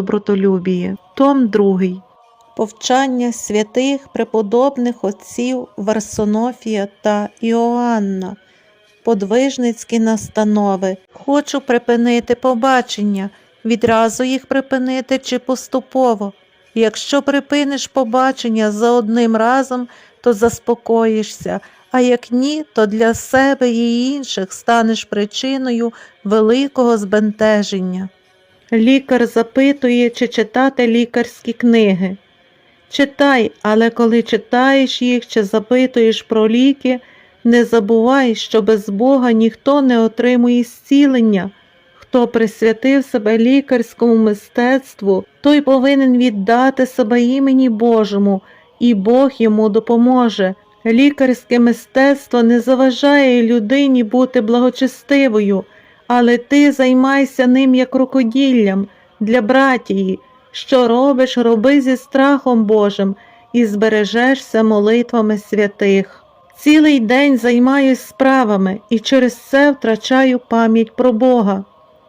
добротолюбіє. Том 2. Повчання святих преподобних отців Варсонофія та Іоанна. Подвижницькі настанови. Хочу припинити побачення, відразу їх припинити чи поступово. Якщо припиниш побачення за одним разом, то заспокоїшся, а як ні, то для себе і інших станеш причиною великого збентеження. Лікар запитує, чи читати лікарські книги. Читай, але коли читаєш їх чи запитуєш про ліки, не забувай, що без Бога ніхто не отримує зцілення. Хто присвятив себе лікарському мистецтву, той повинен віддати себе імені Божому, і Бог йому допоможе. Лікарське мистецтво не заважає людині бути благочестивою, але ти займайся ним як рукоділлям для братії. Що робиш, роби зі страхом Божим і збережешся молитвами святих. Цілий день займаюсь справами і через це втрачаю пам'ять про Бога.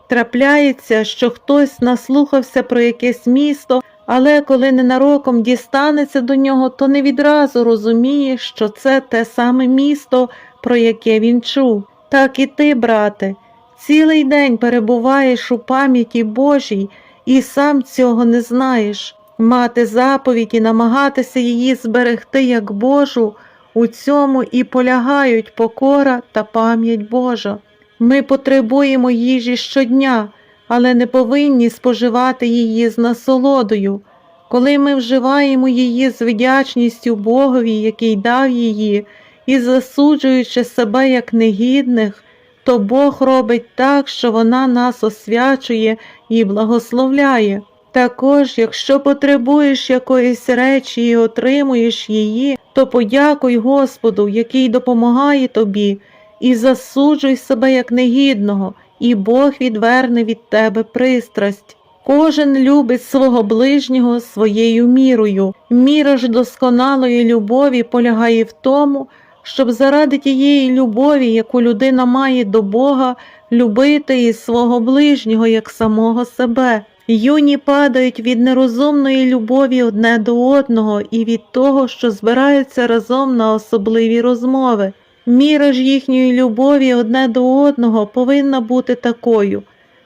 Трапляється, що хтось наслухався про якесь місто, але коли ненароком дістанеться до нього, то не відразу розуміє, що це те саме місто, про яке він чув. Так і ти, брате, цілий день перебуваєш у пам'яті Божій і сам цього не знаєш. Мати заповідь і намагатися її зберегти як Божу, у цьому і полягають покора та пам'ять Божа. Ми потребуємо їжі щодня, але не повинні споживати її з насолодою. Коли ми вживаємо її з вдячністю Богові, який дав її, і засуджуючи себе як негідних, то Бог робить так, що вона нас освячує і благословляє. Також, якщо потребуєш якоїсь речі і отримуєш її, то подякуй Господу, який допомагає тобі, і засуджуй себе як негідного, і Бог відверне від тебе пристрасть. Кожен любить свого ближнього своєю мірою. Міра ж досконалої любові полягає в тому, щоб заради тієї любові, яку людина має до Бога, любити і свого ближнього як самого себе. Юні падають від нерозумної любові одне до одного і від того, що збираються разом на особливі розмови. Міра ж їхньої любові одне до одного повинна бути такою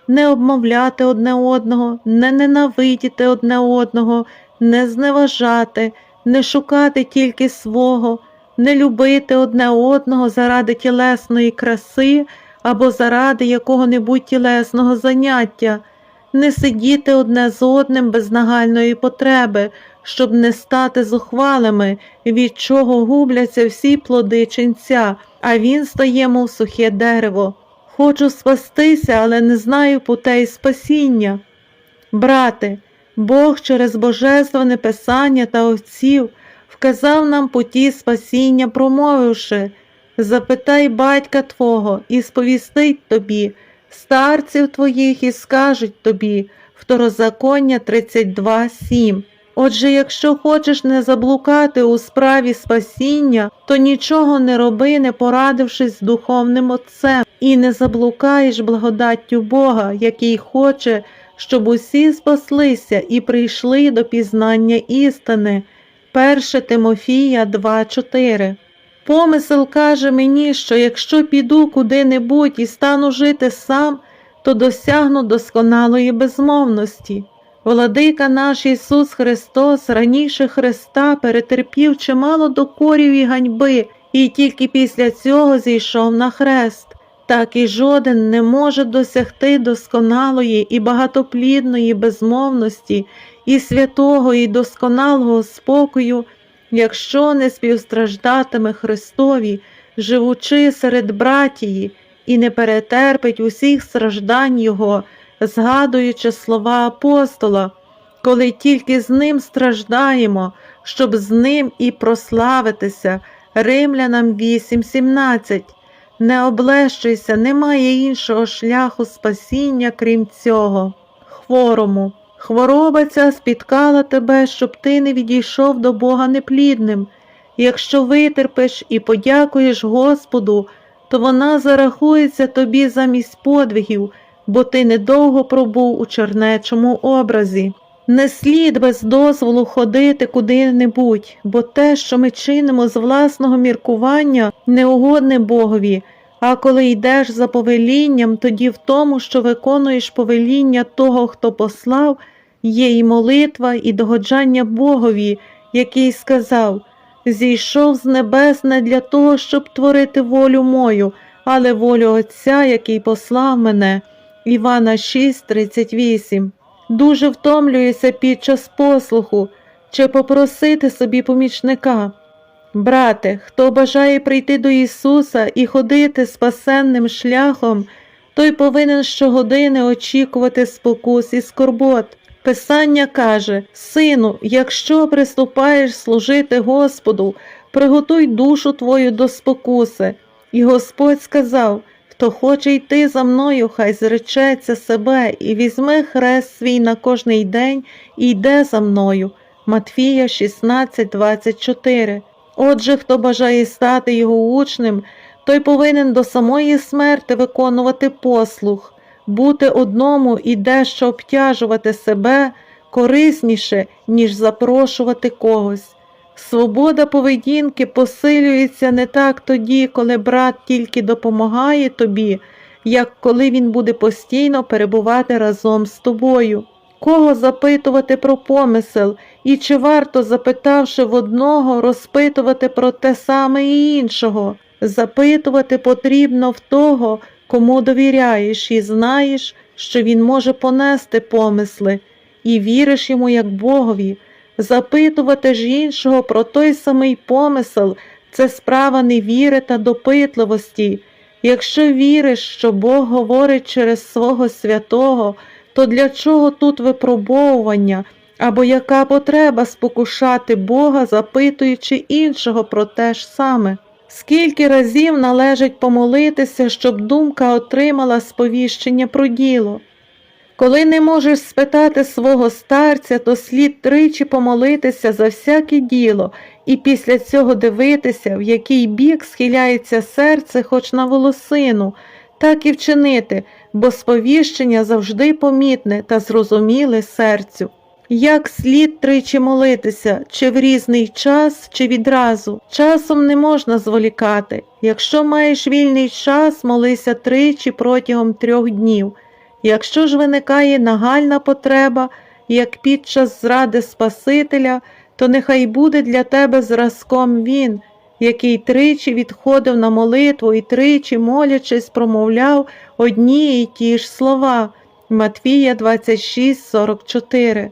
не обмовляти одне одного, не ненавидіти одне одного, не зневажати, не шукати тільки свого, не любити одне одного заради тілесної краси або заради якого-небудь тілесного заняття, не сидіти одне з одним без нагальної потреби, щоб не стати зухвалими, від чого губляться всі плоди ченця, а він стає, мов сухе дерево. Хочу спастися, але не знаю путей спасіння. Брате, Бог через божественне писання та отців вказав нам путі спасіння, промовивши запитай батька Твого і сповістить тобі, старців твоїх і скажуть тобі, Второзаконня 32.7. Отже, якщо хочеш не заблукати у справі спасіння, то нічого не роби, не порадившись з духовним Отцем, і не заблукаєш благодаттю Бога, який хоче, щоб усі спаслися і прийшли до пізнання істини. 1 Тимофія 2.4 Помисел каже мені, що якщо піду куди-небудь і стану жити сам, то досягну досконалої безмовності. Владика наш Ісус Христос раніше Христа перетерпів чимало докорів і ганьби, і тільки після цього зійшов на хрест. Так і жоден не може досягти досконалої і багатоплідної безмовності і святого і досконалого спокою, якщо не співстраждатиме Христові, живучи серед братії, і не перетерпить усіх страждань Його, згадуючи слова апостола, коли тільки з ним страждаємо, щоб з ним і прославитися. Римлянам 8.17 Не облещуйся, немає іншого шляху спасіння, крім цього. Хворому. Хвороба ця спіткала тебе, щоб ти не відійшов до Бога неплідним. Якщо витерпиш і подякуєш Господу, то вона зарахується тобі замість подвигів, бо ти недовго пробув у чернечому образі. Не слід без дозволу ходити куди-небудь, бо те, що ми чинимо з власного міркування, не угодне Богові. А коли йдеш за повелінням, тоді в тому, що виконуєш повеління того, хто послав, є і молитва, і догоджання Богові, який сказав: Зійшов з небес не для того, щоб творити волю мою, але волю Отця, який послав мене. Івана 6:38 Дуже втомлююся під час послуху чи попросити собі помічника. Брате, хто бажає прийти до Ісуса і ходити спасенним шляхом, той повинен щогодини очікувати спокус і скорбот. Писання каже: Сину, якщо приступаєш служити Господу, приготуй душу твою до спокуси. І Господь сказав: Хто хоче йти за мною, хай зречеться себе і візьме хрест свій на кожний день і йде за мною. Матфія 16:24 Отже, хто бажає стати його учнем, той повинен до самої смерти виконувати послух, бути одному і дещо обтяжувати себе корисніше, ніж запрошувати когось. Свобода поведінки посилюється не так тоді, коли брат тільки допомагає тобі, як коли він буде постійно перебувати разом з тобою. Кого запитувати про помисел, і чи варто, запитавши в одного, розпитувати про те саме і іншого? Запитувати потрібно в того, кому довіряєш і знаєш, що він може понести помисли, і віриш йому як Богові. Запитувати ж іншого про той самий помисел це справа невіри та допитливості. Якщо віриш, що Бог говорить через свого святого, то для чого тут випробовування, або яка потреба спокушати Бога, запитуючи іншого про те ж саме? Скільки разів належить помолитися, щоб думка отримала сповіщення про діло? Коли не можеш спитати свого старця, то слід тричі помолитися за всяке діло і після цього дивитися, в який бік схиляється серце хоч на волосину, так і вчинити, бо сповіщення завжди помітне та зрозуміле серцю. Як слід тричі молитися, чи в різний час, чи відразу. Часом не можна зволікати. Якщо маєш вільний час, молися тричі протягом трьох днів. Якщо ж виникає нагальна потреба, як під час зради Спасителя, то нехай буде для тебе зразком Він, який тричі відходив на молитву і тричі, молячись, промовляв одні й ті ж слова. Матвія 26:44